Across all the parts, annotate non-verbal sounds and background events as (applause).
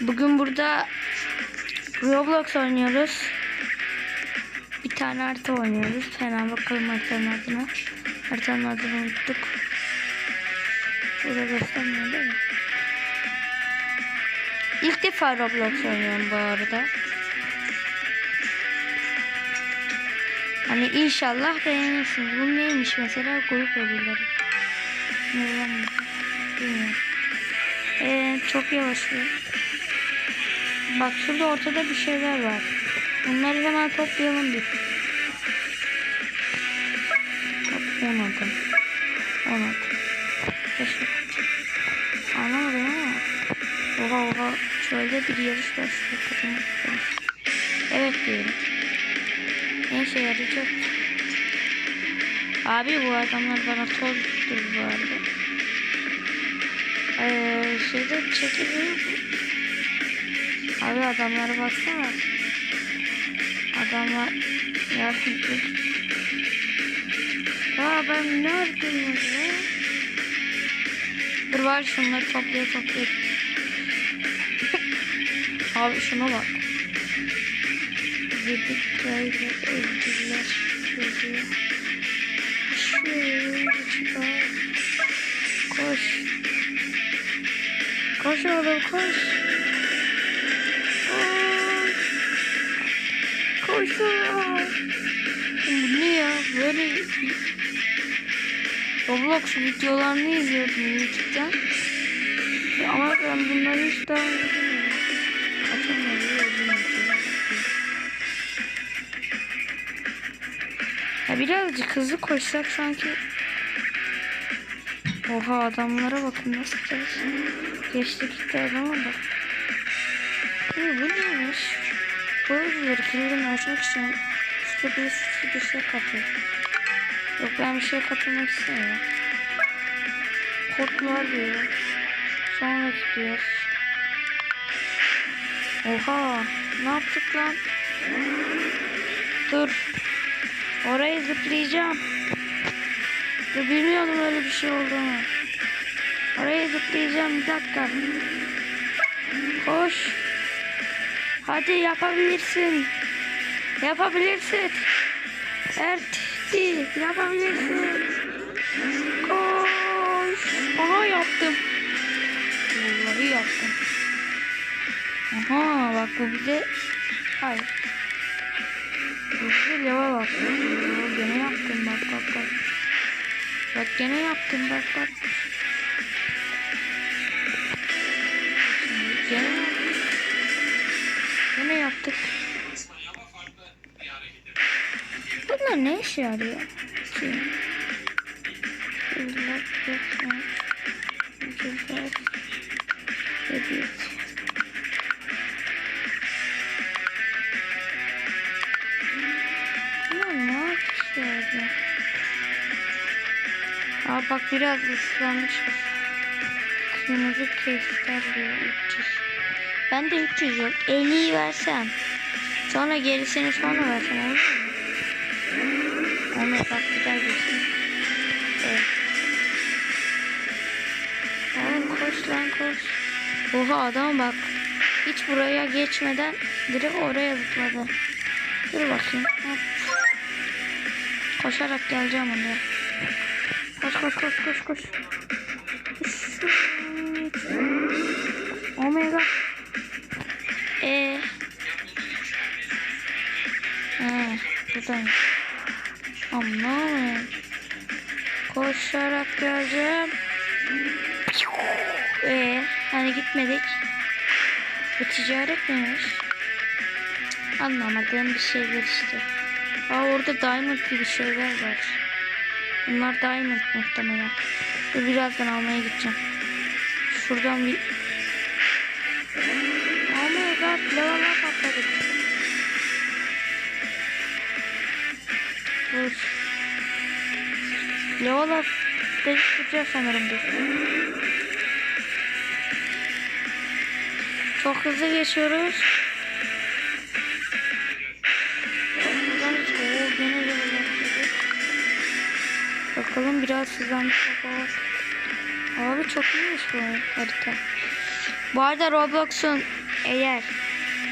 Bugün burada Roblox oynuyoruz. Bir tane harita oynuyoruz. Hemen bakalım haritanın adına. Haritanın adını unuttuk. Burada göstermiyor değil mi? İlk defa Roblox oynuyorum bu arada. Hani inşallah beğenirsiniz. Bu neymiş mesela grup ödülleri. Ne? Bilmiyorum. Ee, çok yavaşlıyor. Bak şurada ortada bir şeyler var. Bunları hemen toplayalım bir. Toplayamadım. Olmadı. Teşekkür Anlamadım ama. Oha oha. Şöyle bir yarış başlıyor. Evet diyelim. Ne işe yarayacak? Abi bu adamlar bana tozdur bu arada. Ee, şeyde çekiliyor. Abi adamlara baksana. Adamlar yardım et. Aa ben neredeyim ya? Dur var şunları toplaya toplaya. (laughs) Abi şuna bak. Yedik kayla öldüler. Çocuğu. Çıkar. Koş. Koş oğlum. Koş. Oğlum. Bu ne ya? Böyle Roblox videolarını izliyordum YouTube'dan. Ama ben bunları hiç daha. Ya birazcık hızlı koşsak sanki Oha adamlara bakın nasıl geçti. Geçti gitti adama bak. Bu neymiş? Bu ödülleri kilidini açmak için üstü bir üstü bir şey katıyor. Yok ben bir şeye katılmak istemiyorum. Kodlar diyor. Sonra gidiyor. Oha ne yaptık lan? Dur. Orayı zıplayacağım. Dur bilmiyordum öyle bir şey olduğunu. Oraya zıplayacağım bir dakika. Koş. Hadi yapabilirsin. Yapabilirsin. Erti yapabilirsin. Koş. Aha yaptım. Vallahi yaptım. Aha bak bu bize... Hayır. Bu lava bak. Gene yaptım bak bak bak. Bak gene yaptım bak bak. Yaptık. Bunlar ne işe yarıyor? Aa bak biraz ıslanmış. Kırmızı kristal diyor 300. Ben de 300 yok. 50'yi versem. Sonra gerisini sonra versem olur mu? Ama bak daha geçsin. Evet. Oğlum koş lan koş. Oha adam bak. Hiç buraya geçmeden direkt oraya zıpladı. Dur bakayım. Hop. Koşarak geleceğim oraya. Koş koş koş koş koş. Oh my god. He, buradayım. Aman. Koşarak geleceğim. Ee, hani gitmedik. Bu ticaret neymiş? Anlamadığım bir şeyler işte. Aa orada diamond gibi şeyler var. Bunlar diamond muhtemelen. Dur birazdan almaya gideceğim. Şuradan bir... Oh my god level up Dur. Up değiştireceğiz sanırım biz. Çok hızlı geçiyoruz. Bakalım biraz hızlanmış bakalım. Abi çok iyiymiş bu harita. Bu arada Roblox'un eğer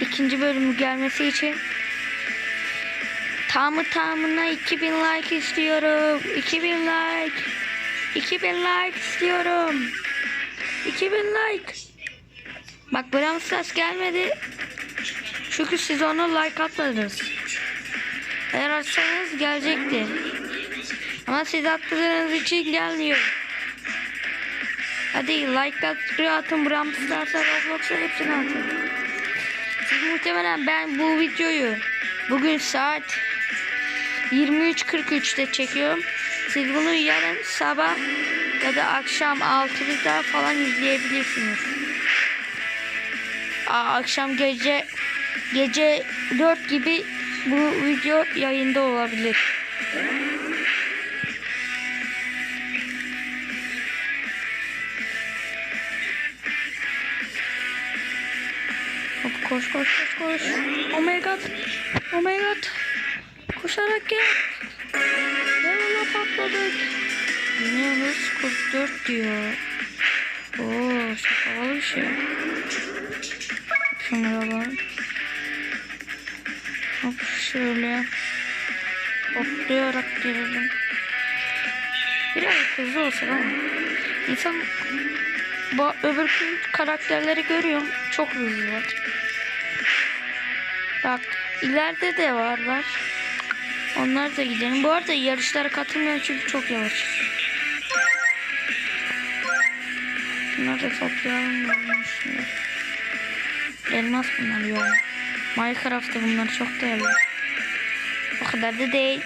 ikinci bölümü gelmesi için tamı tamına 2000 like istiyorum. 2000 like. 2000 like istiyorum. 2000 like. Bak Bram Stars gelmedi. Çünkü siz ona like atmadınız. Eğer atsanız gelecekti. Ama siz attığınız için gelmiyor. Hadi like atıyor atın Bram Stars'a Roblox'a hepsini atın. Siz muhtemelen ben bu videoyu bugün saat 23.43'te çekiyorum. Siz bunu yarın sabah ya da akşam 6'da falan izleyebilirsiniz. Aa, akşam gece gece 4 gibi bu video yayında olabilir. Hop koş koş koş koş. Oh my god. Oh my god. Koşarak gel. Yanına patladık. Biniyoruz 44 diyor. Oo çok havalı bir şey. Şunlara bak. Hop şöyle. Hoplayarak gelelim. Biraz hızlı olsa ama. İnsan bu öbür karakterleri görüyorum. Çok hızlı var. Bak ileride de varlar. Onlar da gidelim. Bu arada yarışlara katılmıyorum çünkü çok yavaş. Bunları da toplayalım. Elmas bunlar ya. Minecraft'ta bunlar çok değerli. O kadar da değil.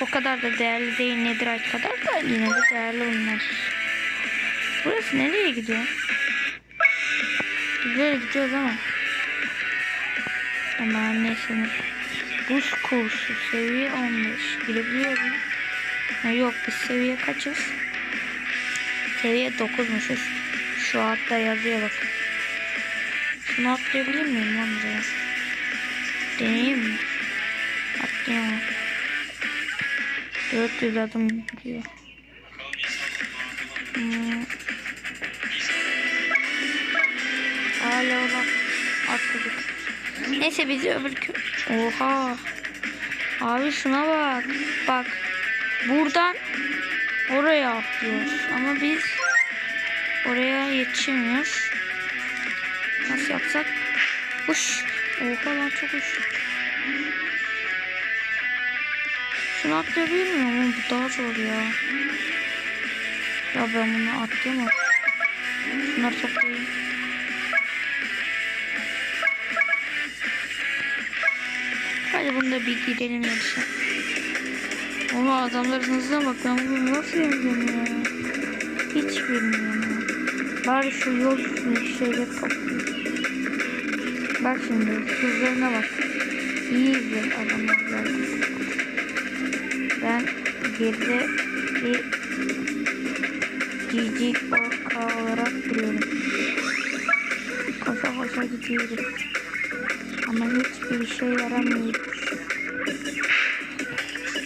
O kadar da değerli değil. Netherite kadar da yine de değerli bunlar. Burası nereye gidiyor? Böyle gidiyoruz ama. Ama neyse. Buz kursu seviye 15. Girebiliyorum. Ha, yok biz seviye kaçız? Seviye 9'muşuz. Şu altta yazıyor bak. Şunu atlayabilir miyim lan buraya? Deneyeyim mi? Atlayamam. 400 adım diyor. Hmm. Hala bak atladık. Neyse bizi öbür kö... Oha. Abi şuna bak. Bak. Buradan oraya atlıyoruz. Ama biz oraya yetişemiyoruz. Nasıl yapsak? Uş. Oha lan çok uç. Şunu atlayabilir miyim? Ama bu daha zor ya. Ya ben bunu atlayamam. Şunları toplayayım. Bunu da bir gidelim yarışa. Oha adamların hızına bak ben bunu nasıl yeneceğim ya. Hiç bilmiyorum. Bari şu yol üstündeki şeyleri toplayayım. Bak şimdi hızlarına bak. İyi izler adamlar zaten. Ben geride bir GG OK olarak duruyorum. Koşa koşa gidiyoruz. Ama hiçbir şey yaramıyor.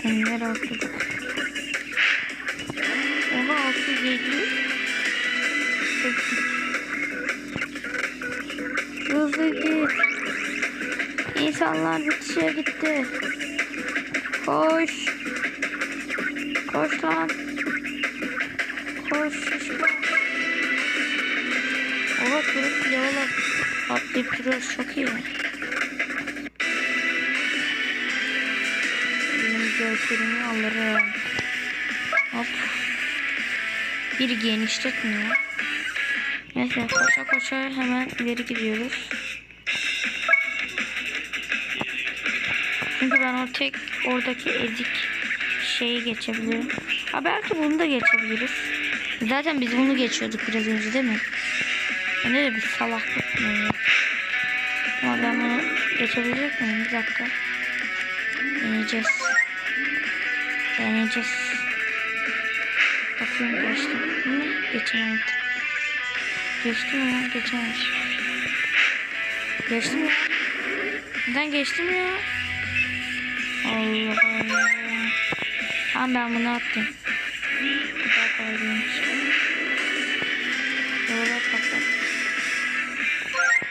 Enler atladık. Oha 607. Hızlı git. İnsanlar bitişe gitti. Koş. Koş lan. Koş şişman. Oha durup level atlayıp duruyoruz çok iyi. Gözlerimi alırım. Hop. Bir genişletmiyor. Neyse koşa koşa hemen ileri gidiyoruz. Çünkü ben o tek oradaki ezik şeyi geçebilirim. Ha belki bunu da geçebiliriz. Zaten biz bunu geçiyorduk biraz önce değil mi? Ne de bir salaklık mı? Ama ben bunu geçebilecek miyim? Bir dakika. Deneyeceğiz. Deneyeceğiz. Bakayım geçtim. Mi? Geçemedim. Geçtim mi? Geçemedim. Geçtim mi? Neden geçtim ya? Allah Allah. Tamam ben bunu attım. Bir daha koyduğum Doğru patlat.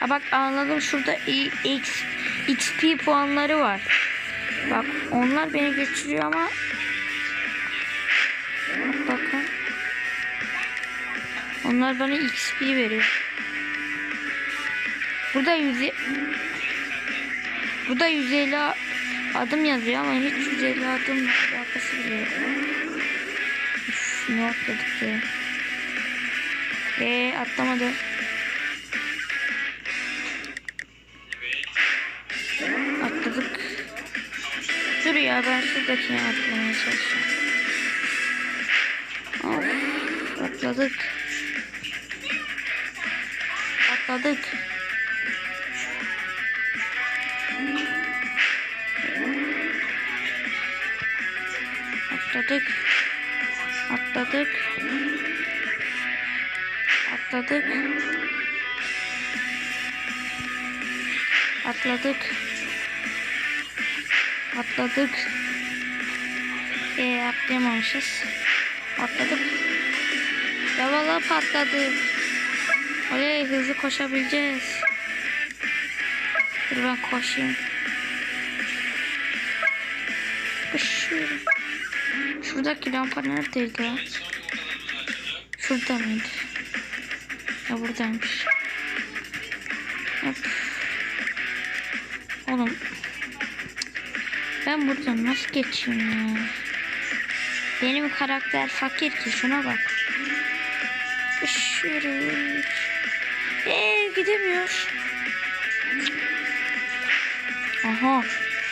Ha bak anladım şurada X, XP puanları var. Bak onlar beni geçiriyor ama Onlar bana XP veriyor. Burada 100 Burada 150 a- adım yazıyor ama hiç 150 adım alakası bile yok. Üf, ne atladık ya. Eee atlamadı. Atladık. Dur ya ben şuradakine atlamaya çalışıyorum. Of, atladık. Atladık. Atladık. Atladık. Atladık. Atladık. Atladık. Ee, atlayamamışız. Atladık. Yavala patladık. Oley hızlı koşabileceğiz. Dur ben koşayım. Koşuyorum. Şuradaki lampa neredeydi ya? Şurada mıydı? Ya buradaymış. Hop. Oğlum. Ben buradan nasıl geçeyim ya? Benim karakter fakir ki şuna bak. Üşürüz. Gidemiyor. Aha.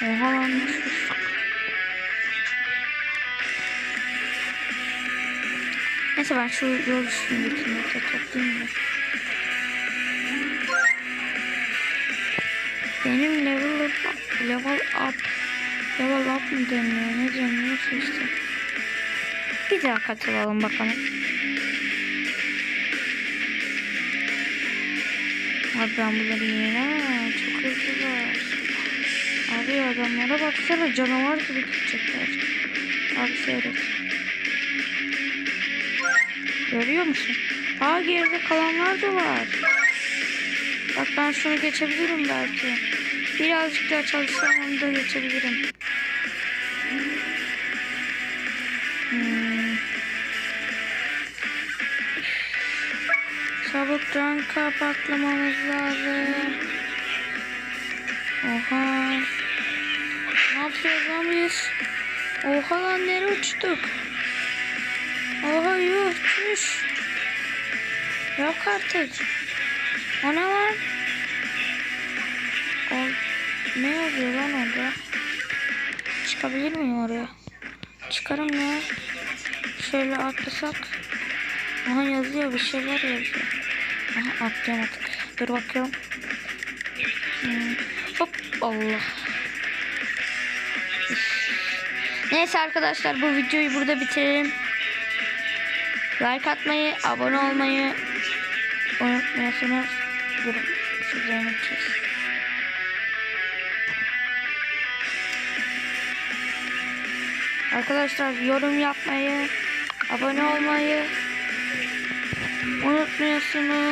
Oha lan. Neyse ben şu yol üstündekini de toplayayım da. Benim level up, level up, level up mı deniyor? Ne deniyor işte. Bir daha katılalım bakalım. Abi ben bunları yiyemem. Çok hızlılar. Abi adamlara baksana canavar gibi gidecekler. Abi seyret. Görüyor musun? Aa geride kalanlar da var. Bak ben şunu geçebilirim belki. Birazcık daha çalışsam onu da geçebilirim. Çabuk ranka lazım. Oha. Ne yapıyoruz lan biz? Oha lan nereye uçtuk? Oha yuh çüş. Yok artık. O ne lan? O ne yazıyor lan orada? Çıkabilir miyim oraya? Çıkarım ya. Şöyle atlasak. Aha yazıyor bir şeyler yazıyor. Aha atlayamadık. Dur bakıyorum. Hmm. Hop Allah. Neyse arkadaşlar bu videoyu burada bitirelim. Like atmayı, abone olmayı unutmuyorsunuz. Durun. Şuraya unutacağız. Arkadaşlar yorum yapmayı, abone olmayı unutmuyorsunuz.